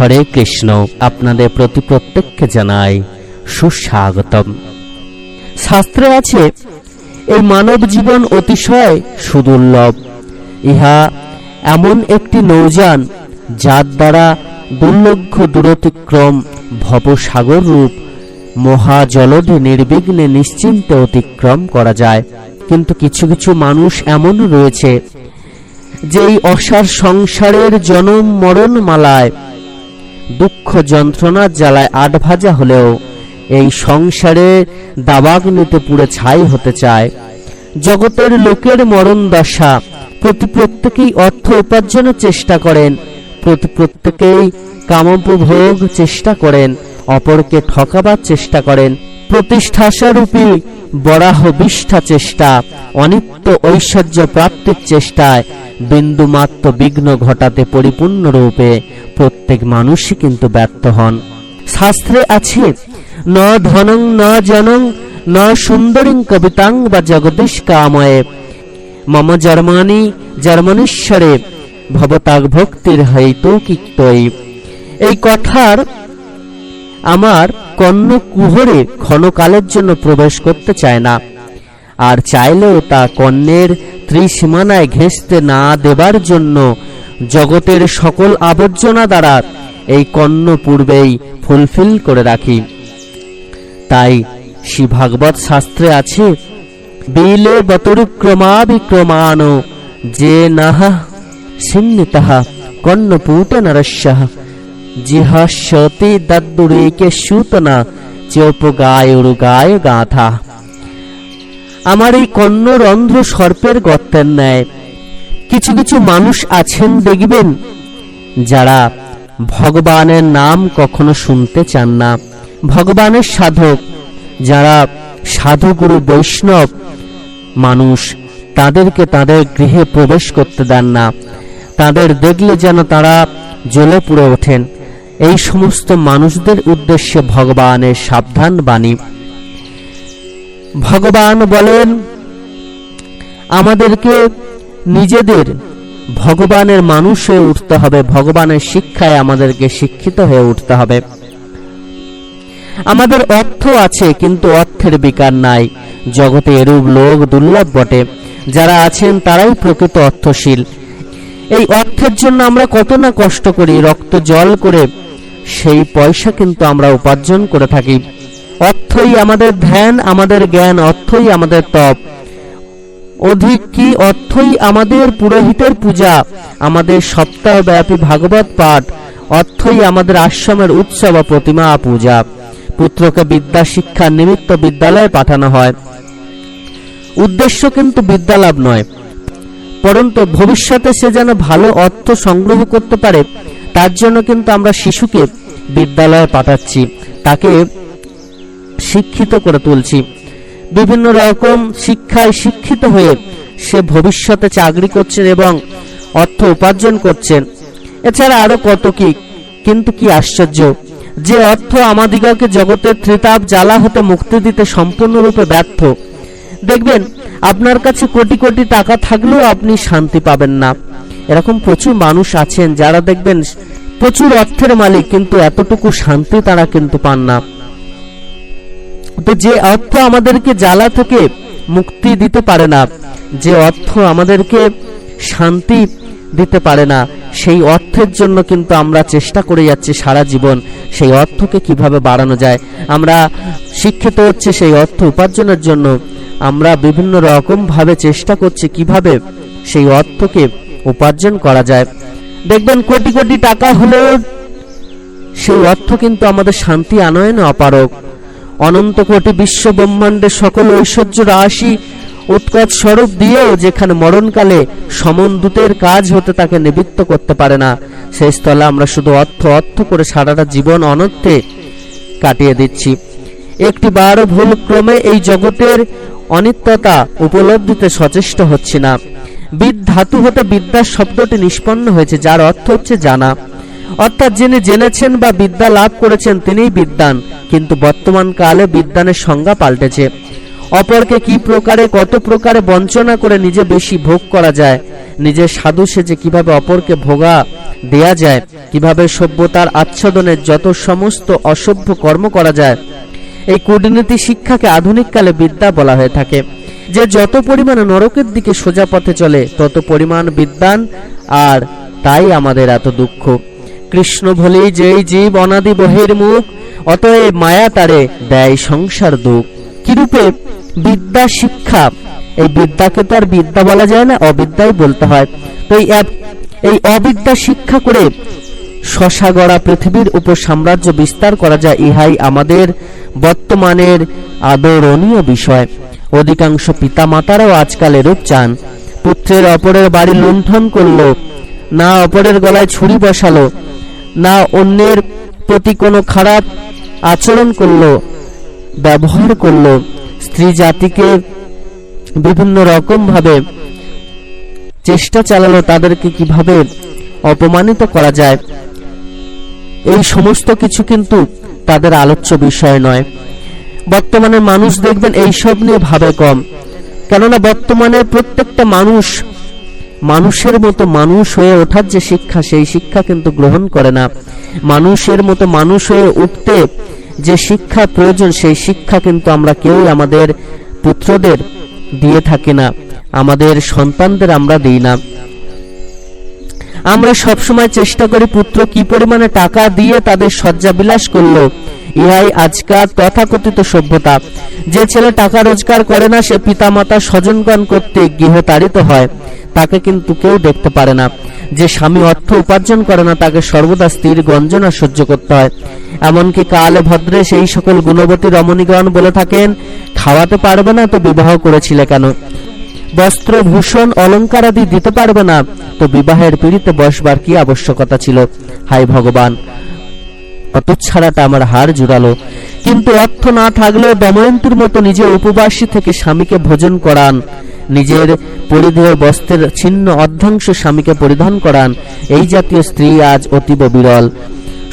হরে কৃষ্ণ, আপনাদের প্রতি প্রত্যেককে জানাই সুস্বাগতম। শাস্ত্রে আছে, এই মানব জীবন অতিশয় সুদুর্লভ। ইহা এমন একটি নৌযান, যার দ্বারা দুর্লক্ষ দূরতিক্রম ভবসাগর রূপ মহাজলধি নির্বিঘ্নে নিশ্চিন্তে অতিক্রম করা যায়। কিন্তু কিছু কিছু মানুষ এমন রয়েছে, যে এই অসার সংসারের জনম মরণ মালায় দুঃখ যন্ত্রণার জ্বালায় আট ভাজা হলেও এই সংসারে দাবাগ্নিতে পুড়ে ছাই হতে চায়। জগতের লোকের মরণ দশা, প্রতি প্রত্যেকেই অর্থ উপার্জনের চেষ্টা করেন, প্রতি প্রত্যেকেই কামোপভোগ চেষ্টা করেন, অপরকে ঠকাবার চেষ্টা করেন। প্রতিষ্ঠাশারূপী বরাহ বিষ্ঠা চেষ্টা, অনিত্য ঐশ্বর্য প্রাপ্তির চেষ্টায় বিন্দুমাত্র বিঘ্ন ঘটাতে পরিপূর্ণরূপে প্রত্যেক মানুষই কিন্তু ব্যর্থ হন। শাস্ত্রে আছে, ন ধনং, ন জনং, ন সুন্দরীং কবিতাং বা জগদীশ কাময়ে মম জর্মানি জর্মনেশ্বরে ভবতাগ ভক্তির হৈতৌকিক্তই এই কথার আমার কর্ণ কুহরে ক্ষণকালের জন্য প্রবেশ করতে চায় না। আর চাইলেও তা কর্ণের ত্রিসীমানায় ঘেঁষতে না দেবার জন্য জগতের সকল আবর্জনা দ্বারা এই কর্ণ পূর্বেই ফুলফিল করে রাখি। তাই শ্রী ভাগবত শাস্ত্রে আছে, বিলে বতরুক্রমাবিক্রমাণ, যে নাহা সিন্নিতঃ কর্ণপূট নরস্যঃ জিহাস্যতি দদ্দুরেকে সুতনা চৌপগায়ুরুগায় গাথা আমার এই কর্ণরন্ধ্র সর্পের গর্তের ন্যায়। কিছু কিছু মানুষ আছেন দেখবেন, যারা ভগবানের নাম কখনো শুনতে চান না। ভগবানের সাধক, যারা সাধুগুরু বৈষ্ণব মানুষ, তাদেরকে তাদের গৃহে প্রবেশ করতে দেন না। তাদের দেখলে যেন তারা জ্বলে পুড়ে ওঠেন। এই সমস্ত মানুষদের উদ্দেশ্যে ভগবানের সাবধান বাণী। ভগবান বলেন, আমাদেরকে নিজেদের ভগবানের মানুষ হয়ে উঠতে হবে, ভগবানের শিক্ষায় আমাদেরকে শিক্ষিত হয়ে উঠতে হবে। আমাদের অর্থ আছে, কিন্তু অর্থের বিকার নাই। জগতে এরূপ লোক দুর্লভ বটে, যারা আছেন তারাই প্রকৃত অর্থশীল। এই অর্থের জন্য আমরা কত না কষ্ট করি, রক্ত জল করে সেই পয়সা কিন্তু আমরা উপার্জন করে থাকি। অর্থই আমাদের ধ্যান, আমাদের জ্ঞান, অর্থই আমাদের তপ। অধিক কি? অর্থই আমাদের পুরোহিতের পূজা, আমাদের সপ্তাহব্যাপী ভাগবত পাঠ, অর্থই আমাদের আশ্রমের উৎসব ও প্রতিমা পূজা। পুত্রকে বিদ্যা শিক্ষার নিমিত্ত বিদ্যালয়ে পাঠানো হয়। উদ্দেশ্য কিন্তু বিদ্যালাভ নয়। পরন্তু ভবিষ্যতে সে যেন ভালো অর্থ সংগ্রহ করতে পারে, তার জন্য কিন্তু আমরা শিশুকে বিদ্যালয়ে পাঠাচ্ছি। তাকে শিক্ষিত করে তুলছি। বিভিন্ন রকম শিক্ষায় শিক্ষিত হয়ে সে ভবিষ্যতে চাকরি করছেন এবং অর্থ উপার্জন করছেন। এছাড়া আরও কত কি? কিন্তু কি আশ্চর্য যে অর্থ আমাদিগকে জগতের ত্রিতাপ জ্বালা হতে মুক্তি দিতে সম্পূর্ণরূপে ব্যর্থ। দেখবেন, আপনার কাছে কোটি কোটি টাকা থাকলেও আপনি শান্তি পাবেন না। এরকম প্রচুর মানুষ আছেন যারা দেখবেন প্রচুর অর্থের মালিক, কিন্তু এতটুকু শান্তি তারা কিন্তু পান না। তো যে অর্থ আমাদেরকে জ্বালা থেকে মুক্তি দিতে পারে না, যে অর্থ আমাদেরকে শান্তি দিতে পারে না, সেই অর্থের জন্য কিন্তু আমরা চেষ্টা করে যাচ্ছি সারা জীবন সেই অর্থকে কীভাবে বাড়ানো যায়। আমরা শিক্ষিত হচ্ছে সেই অর্থ উপার্জনের জন্য। আমরা বিভিন্ন রকম ভাবে চেষ্টা করছি কীভাবে সেই অর্থকে উপার্জন করা যায়। দেখবেন কোটি কোটি টাকা হলেও সেই অর্থ কিন্তু আমাদের শান্তি আনয়নে অপারক অনন্ত কোটি বিশ্ব ব্রহ্মাণ্ডের সকল ঐশ্বর্য রাশি উৎকট স্বরূপ দিয়েও যেখানে মরণকালে সমন্দূতের কাজ হতে তাকে নিবৃত্ত করতে পারে না, সেই স্থলে আমরা শুধু অর্থ অর্থ করে সারাটা জীবন অনর্থে কাটিয়ে দিচ্ছি। একটি বার ভুল ক্রমে এই জগতের অনিত্যতা উপলব্ধিতে সচেষ্ট হচ্ছি না। বিদ ধাতু হতে বিদ্যার শব্দটি নিষ্পন্ন হয়েছে, যার অর্থ হচ্ছে জানা। অর্থাৎ যিনি জেনেছেন বা বিদ্যা লাভ করেছেন তিনিই বিদ্যান। কিন্তু বর্তমান কালে বিদ্যানের সংজ্ঞা পাল্টেছে। অপরকে কি প্রকারে, কত প্রকারে বঞ্চনা করে নিজে বেশি ভোগ করা যায়? নিজের সাধু সেজে কীভাবে অপরকে ভোগা দেয়া যায়? কীভাবে সভ্যতার আচ্ছাদনের যত সমস্ত অসভ্য কর্ম করা যায়? এই কূটনীতি শিক্ষাকে আধুনিককালে বিদ্যা বলা হয়ে থাকে। যে যত পরিমাণে নরকের দিকে সোজা পথে চলে, তত পরিমাণ বিদ্যান, আর তাই আমাদের এত দুঃখ। কৃষ্ণ ভলি যেই জীব অনাদি বহির মুখ, অতএব মায়া তারে দেয় সংসার দুঃখ। কিরূপে? বিদ্যা শিক্ষা। এই বিদ্যাকে তো আর বিদ্যা বলা যায় না, অবিদ্যাই বলতে হয়। তো এই অবিদ্যা শিক্ষা করে শশা গড়া পৃথিবীর উপর সাম্রাজ্য বিস্তার করা যায়, ইহাই আমাদের বর্তমানের আদরণীয় বিষয়। অধিকাংশ পিতামাতারাও আজকাল এরূপ চান। পুত্রের অপরের বাড়ি লুণ্ঠন করল, না অপরের গলায় ছুরি বসালো না অন্যের প্রতি কোনো খারাপ আচরণ করল, ব্যবহার করল, স্ত্রী জাতিকে বিভিন্ন রকম ভাবে চেষ্টা চালালো তাদেরকে কীভাবে অপমানিত করা যায়, এই সমস্ত কিছু কিন্তু তাদের আলোচ্য বিষয় নয়। বর্তমানে মানুষ দেখবেন এইসব নিয়ে ভাবে কম। কেননা বর্তমানে প্রত্যেকটা মানুষ মানুষের মতো মানুষ হয়ে ওঠার যে শিক্ষা, সেই শিক্ষা কিন্তু গ্রহণ করে না। মানুষের মতো মানুষ হয়ে উঠতে যে শিক্ষা প্রয়োজন, সেই শিক্ষা কিন্তু আমরা কেউই আমাদের পুত্রদের দিয়ে থাকি না। আমাদের সন্তানদের আমরা দিই না। আমরা সবসময় চেষ্টা করি পুত্র কি পরিমাণে টাকা দিয়ে তাদের শয্যা বিলাস করল ইহাই আজকাল তথাকথিত সভ্যতা। যে ছেলে টাকা রোজগার করে না, সে পিতামাতা স্বজনগণ করতে গৃহতাড়িত হয়। তাকে কিন্তু কেউ দেখতে পারে না। যে স্বামী অর্থ উপার্জন করে না, তাকে সর্বদা স্ত্রীর গঞ্জনা সহ্য করতে হয়। এমনকি কালে ভদ্রে সেই সকল গুণবতী রমণীগণ বলে থাকেন, খাওয়াতে পারবে না তো বিবাহ করেছিলে কেন? বস্ত্র ভূষণ অলংকার আদি দিতে পারবে না। তো বিবাহের পিড়িতে বসবার কি আবশ্যকতা ছিল? হাই ভগবান অত ছাড়াটা আমার হাড় জুড়ালো। কিন্তু অর্থ না থাকলেও দময়ন্তীর মতো নিজে উপবাসী থেকে স্বামীকে ভোজন করান। নিজের পরিধেয় বস্ত্রের ছিন্ন অর্ধাংশ স্বামীকে পরিধান করান। এই জাতীয় স্ত্রী আজ অতীব বিরল।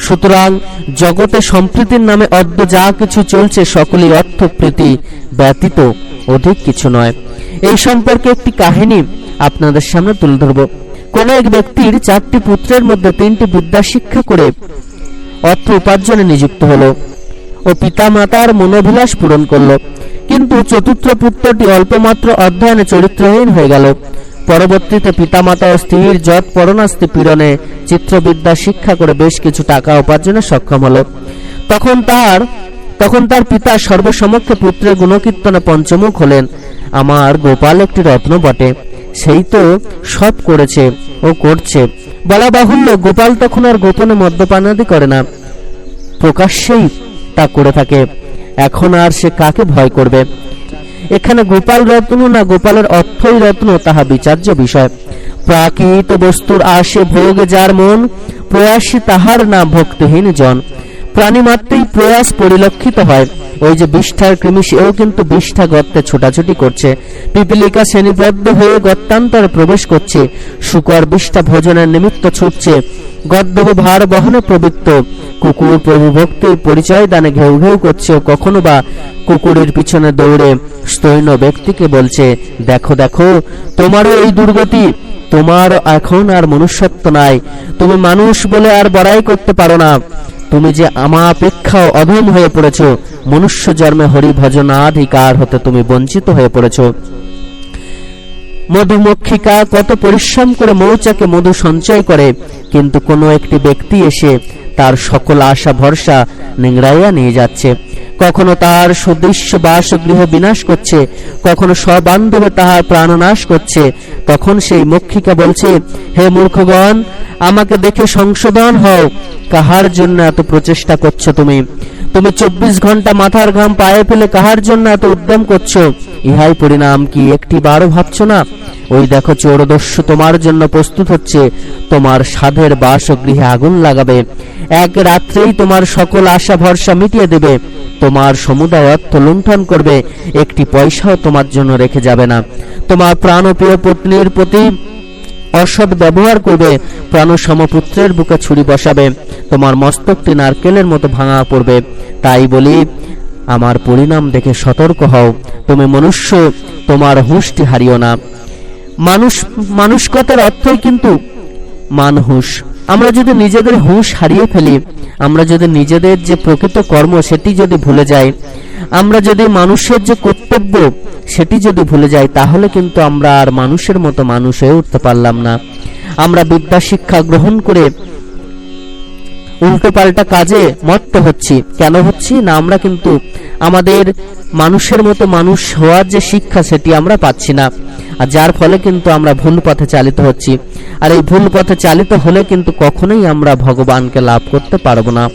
সুতরাং জগতে সম্প্রীতির নামে অদ্য যা কিছু চলছে সকলেই অর্থপ্রীতি ব্যতীত অধিক কিছু নয়। এই সম্পর্কে একটি কাহিনী আপনাদের সামনে তুলে ধরব। কোন এক ব্যক্তির চারটি পুত্রের মধ্যে তিনটি বিদ্যা শিক্ষা করে অর্থ উপার্জনে নিযুক্ত হলো ও পিতা মাতার মনোভিলাস পূরণ করল। কিন্তু চতুর্থ পুত্রটি অল্পমাত্র অধ্যয়নে চরিত্রহীন হয়ে গেল। পরবর্তীতে পিতামাতা ও স্ত্রীর যৎ পরনাস্তি পীড়নে চিত্রবিদ্যা শিক্ষা করে বেশ কিছু টাকা উপার্জনে সক্ষম হলো। তখন তার তখন তার পিতা সর্বসমক্ষে পুত্রের গুণকীর্তনে পঞ্চমুখ হলেন। আমার গোপাল একটি রত্ন বটে। সেই তো সব করেছে ও করছে। বলা বাহুল্য, গোপাল তখন আর গোপনে মদ্যপানাদি করে না। প্রকাশ্যেই তা করে থাকে। এখন আর সে কাকে ভয় করবে? এখানে গোপাল রত্ন না গোপালের অর্থই রত্ন, তাহা বিচার্য বিষয়। প্রাকৃত বস্তুর আসে ভোগ যার মন, প্রয়াসী তাহার না ভক্তিহীন জন। প্রাণী মাত্রেই প্রয়াস পরিলক্ষিত হয়। ওই যে বিষ্ঠার কৃমি সেও কিন্তু বিষ্ঠা গর্তে ছোটাছুটি করছে। পিপিলিকা শ্রেণীবদ্ধ হয়ে গত্তান্তরে প্রবেশ করছে। শুকর বিষ্ঠা ভোজনের নিমিত্ত ছুটছে। ভার বহনে প্রবৃত্ত। কুকুর প্রভু ভক্তির পরিচয় দানে ঘেউ ঘেউ করছে ও কখনো বা কুকুরের পিছনে দৌড়ে স্তৈন ব্যক্তিকে বলছে, দেখো দেখো, তোমারও এই দুর্গতি, তোমার এখন আর মনুষ্যত্ব নাই। তুমি মানুষ বলে আর বড়াই করতে পারো না। তুমি যে আমা অপেক্ষা অধম হয়ে পড়েছ, মনুষ্য জন্মে হরি ভজনাধিকার হতে তুমি বঞ্চিত হয়ে পড়েছ। মধুমক্ষিকা কত পরিশ্রম করে মৌচাকে মধু সঞ্চয় করে, কিন্তু কোনো একটি ব্যক্তি এসে তার সকল আশা ভরসা নিংড়াইয়া নিয়ে যাচ্ছে। কখনো তার সুদৃশ্য বাসগৃহ বিনাশ করছে, কখনো সবান্ধবে তাহার প্রাণনাশ করছে। তখন সেই মক্ষিকা বলছে, হে মূর্খগণ, আমাকে দেখে সংশোধন হও। কাহার জন্য এত প্রচেষ্টা করছ তুমি? তুমি চব্বিশ ঘণ্টা মাথার ঘাম পায়ে ফেলে কাহার জন্য এত উদ্যম করছ? ইহাই পরিণাম কি একটি বারও ভাবছ না? ওই দেখো চোরদস্যু তোমার জন্য প্রস্তুত হচ্ছে, তোমার সাধের বাসগৃহে আগুন লাগাবে। এক রাত্রেই তোমার সকল আশা ভরসা মিটিয়ে দেবে, তোমার সমুদায় অর্থ লুণ্ঠন করবে, একটি পয়সাও তোমার জন্য রেখে যাবে না। তোমার প্রাণপ্রিয় পত্নীর প্রতি অসৎ ব্যবহার করবে প্রাণ সমপুত্রের বুকে ছুরি বসাবে, তোমার মস্তকটি নারকেলের মতো ভাঙা পড়বে। তাই বলি, আমার পরিণাম দেখে সতর্ক হও। তুমি মনুষ্য, তোমার হুঁশটি হারিও না। মানুষ মানুষকতার অর্থই কিন্তু মানহুস আমরা যদি নিজেদের হুঁশ হারিয়ে ফেলি, আমরা যদি নিজেদের যে প্রকৃত কর্ম, সেটি যদি ভুলে যাই আমরা যদি মানুষের যে কর্তব্য সেটি যদি ভুলে যাই, তাহলে কিন্তু আমরা আর মানুষের মতো মানুষ হয়ে উঠতে পারলাম না। আমরা বিদ্যা শিক্ষা গ্রহণ করে উল্টো পাল্টা কাজে মত্ত হচ্ছি। কেন হচ্ছি? না, আমরা কিন্তু আমাদের মানুষের মতো মানুষ হওয়ার যে শিক্ষা সেটি আমরা পাচ্ছি না। আর যার ফলে কিন্তু আমরা ভুল পথে চালিত হচ্ছি। আর এই ভুল পথে চালিত হলে কিন্তু কখনোই আমরা ভগবানকে লাভ করতে পারব না।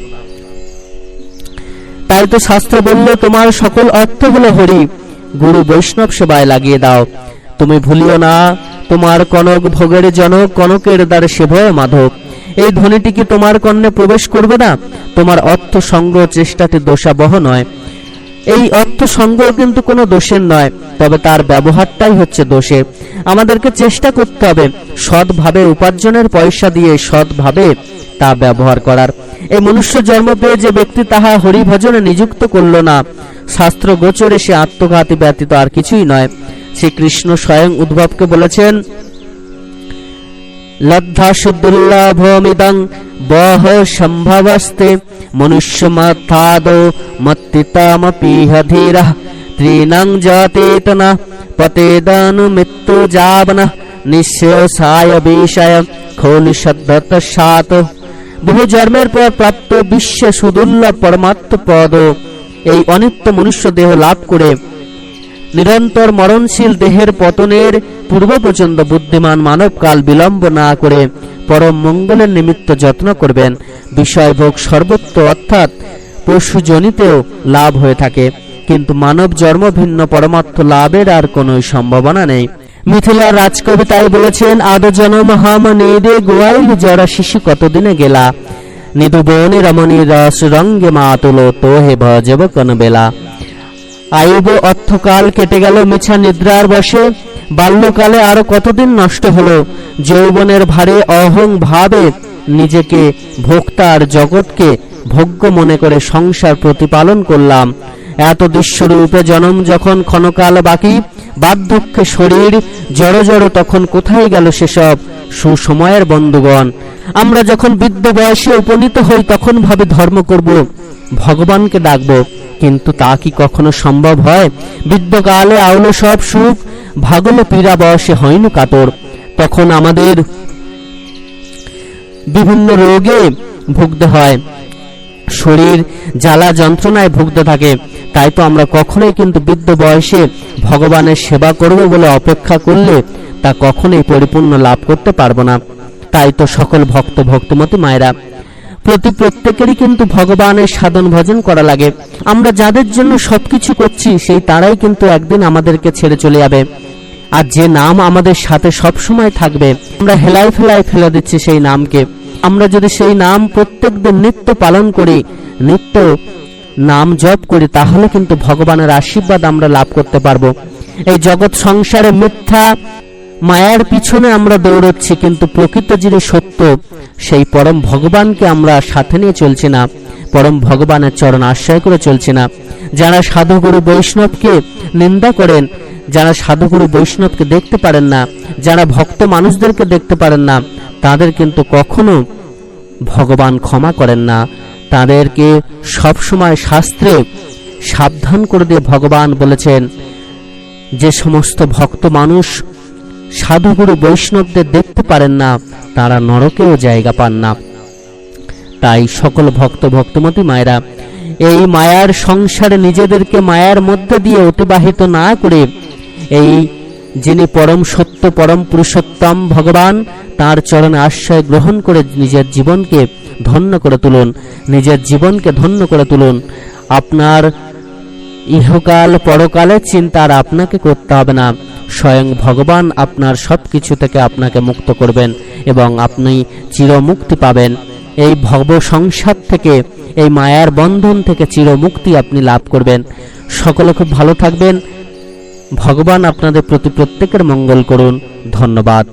তাই তো শাস্ত্র বলল, তোমার সকল অর্থ হলো হরি, গুরু বৈষ্ণব সেবায় লাগিয়ে দাও। তুমি ভুলিও না, তোমার কনক ভোগের জনক, কনকের দ্বারে সেভয় মাধব। এই ধ্বনিটি কি তোমার কর্ণে প্রবেশ করবে না? তোমার অর্থ সংগ্রহ চেষ্টাটি দোষাবহ নয়। এই অর্থ সংগ্রহ কিন্তু কোনো দোষের নয়, তবে তার ব্যবহারটাই হচ্ছে দোষে। আমাদেরকে চেষ্টা করতে হবে, সৎভাবে উপার্জনের পয়সা দিয়ে সৎভাবে তা ব্যবহার করার। এই মনুষ্য জন্ম পেয়ে যে ব্যক্তি তাহা হরিভজনে নিযুক্ত করল না, শাস্ত্র গোচরে সে আত্মঘাতী ব্যতীত আর কিছুই নয়। শ্রীকৃষ্ণ স্বয়ং উদ্ভবকে বলেছেন, লব্ধা শুদ্ধুল্লাভমিদং বহ সম্ভবস্তে মনুষ্যমাথাদ মত্তিতামপিহ ধীরঃ ত্রিণং জাতেতনা পতেদানু মৃত্যু যাবন, নিঃশেষায় বিষয় শব্দত সাত। বহু জন্মের পর প্রাপ্ত বিশ্বে সুদুর্লভ পরমাত্ম পদ। এই অনিত্য মনুষ্য দেহ লাভ করে। নিরন্তর মরণশীল দেহের পতনের পূর্ব পর্যন্ত বুদ্ধিমান মানবকাল বিলম্ব না করে পরম মঙ্গলের নিমিত্ত যত্ন করবেন। বিষয়ভোগ সর্বত্র অর্থাৎ পশুজনিতেও লাভ হয়ে থাকে। কিন্তু মানব জন্ম ভিন্ন পরমাত্ম লাভের আর কোনো সম্ভাবনা নেই। মিথিলার রাজকবিতায় বলেছেন আদ জনম হাম নেদে জরা শিশু কতদিনে গেলা। বনে রমণী রস রঙ্গে মাতুল তোহে ভজব বেলা। আয়ুব অর্থকাল কেটে গেল মিছা নিদ্রার বসে। বাল্যকালে আরও কতদিন নষ্ট হলো। যৌবনের ভারে অহং ভাবে নিজেকে ভোক্তার জগৎকে ভোগ্য মনে করে সংসার প্রতিপালন করলাম। এত দৃশ্যরূপে জনম যখন ক্ষণকাল বাকি বার্ধক্যে শরীর, জড় জড় তখন কোথায় গেল সেসব? সুসময়ের বন্ধুগণ। আমরা যখন বৃদ্ধ বয়সে উপনীত হই, তখন ভাবে ধর্ম করব, ভগবানকে ডাকবো। কিন্তু তা কি কখনো সম্ভব হয়? বৃদ্ধকালে আউলো সব সুখ, ভাগল পীড়া বয়সে হয়নি কাতর। তখন আমাদের বিভিন্ন রোগে ভুগতে হয়। শরীর জ্বালা যন্ত্রণায় ভুগতে থাকে। তাই তো আমরা কখনোই কিন্তু বৃদ্ধ বয়সে ভগবানের সেবা করব বলে অপেক্ষা করলে তা কখনোই পরিপূর্ণ লাভ করতে পারব না। তাই তো সকল ভক্ত ভক্তমতী মায়েরা, প্রতি প্রত্যেকেরই কিন্তু ভগবানের সাধন ভজন করা লাগে। আমরা যাদের জন্য সবকিছু করছি, সেই তারাই কিন্তু একদিন আমাদেরকে ছেড়ে চলে যাবে। আর যে নাম আমাদের সাথে সব সময় থাকবে, আমরা হেলাই ফেলায় ফেলে দিচ্ছি সেই নামকে। আমরা যদি সেই নাম প্রত্যেক দিন নিত্য পালন করি, নিত্য নাম জপ করি, তাহলে কিন্তু ভগবানের আশীর্বাদ আমরা লাভ করতে পারব। এই জগৎ সংসারে মিথ্যা মায়ার পিছনে আমরা দৌড়চ্ছি, কিন্তু প্রকৃত যিনি সত্য, সেই পরম ভগবানকে আমরা সাথে নিয়ে চলছি না, পরম ভগবানের চরণ আশ্রয় করে চলছি না। যারা সাধুগুরু বৈষ্ণবকে নিন্দা করেন, যারা সাধুগুরু বৈষ্ণবকে দেখতে পারেন না, যারা ভক্ত মানুষদেরকে দেখতে পারেন না তাদের কিন্তু কখনো ভগবান ক্ষমা করেন না। তাদেরকে সবসময় শাস্ত্রে সাবধান করে দিয়ে ভগবান বলেছেন, যে সমস্ত ভক্ত মানুষ সাধুগুরু বৈষ্ণবদের দেখতে পারেন না, তারা নরকেও জায়গা পান না। তাই সকল ভক্ত, ভক্তমতী মায়েরা, এই মায়ার সংসারে নিজেদেরকে মায়ার মধ্যে দিয়ে অতিবাহিত না করে, এই যিনি পরম সত্য, পরম পুরুষোত্তম ভগবান তার চরণে আশ্রয় গ্রহণ করে নিজের জীবনকে ধন্য করে তুলুন। নিজের জীবনকে ধন্য করে তুলুন। আপনার ইহকাল পরকালের চিন্তা আর আপনাকে করতে হবে না। স্বয়ং ভগবান আপনার সব কিছু থেকে আপনাকে মুক্ত করবেন এবং আপনি চিরমুক্তি পাবেন। এই ভব সংসার থেকে, এই মায়ার বন্ধন থেকে চিরমুক্তি আপনি লাভ করবেন। সকলে খুব ভালো থাকবেন। ভগবান আপনাদের প্রতি প্রত্যেকের মঙ্গল করুন। ধন্যবাদ।